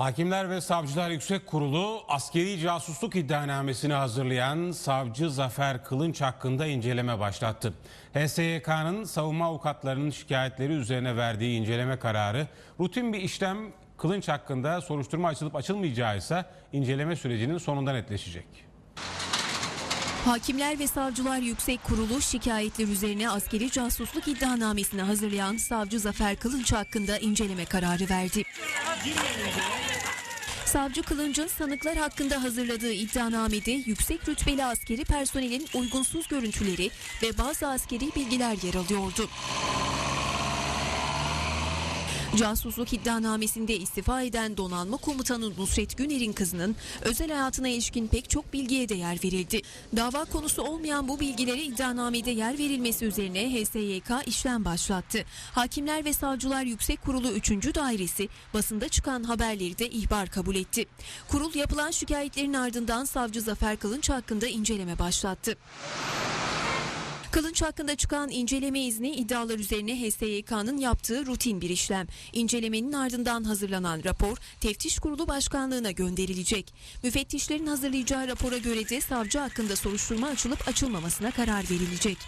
Hakimler ve Savcılar Yüksek Kurulu askeri casusluk iddianamesini hazırlayan savcı Zafer Kılınç hakkında inceleme başlattı. HSYK'nın savunma avukatlarının şikayetleri üzerine verdiği inceleme kararı rutin bir işlem Kılınç hakkında soruşturma açılıp açılmayacağı ise inceleme sürecinin sonunda netleşecek. Hakimler ve Savcılar Yüksek Kurulu şikayetler üzerine askeri casusluk iddianamesini hazırlayan savcı Zafer Kılınç hakkında inceleme kararı verdi. Savcı Kılınç'ın sanıklar hakkında hazırladığı iddianamede yüksek rütbeli askeri personelin uygunsuz görüntüleri ve bazı askeri bilgiler yer alıyordu. Casusluk iddianamesinde istifa eden donanma komutanı Nusret Güner'in kızının özel hayatına ilişkin pek çok bilgiye de yer verildi. Dava konusu olmayan bu bilgilere iddianamede yer verilmesi üzerine HSYK işlem başlattı. Hakimler ve Savcılar Yüksek Kurulu 3. Dairesi basında çıkan haberleri de ihbar kabul etti. Kurul yapılan şikayetlerin ardından savcı Zafer Kılınç hakkında inceleme başlattı. Kılınç hakkında çıkan inceleme izni iddialar üzerine HSYK'nın yaptığı rutin bir işlem. İncelemenin ardından hazırlanan rapor Teftiş Kurulu Başkanlığı'na gönderilecek. Müfettişlerin hazırlayacağı rapora göre de savcı hakkında soruşturma açılıp açılmamasına karar verilecek.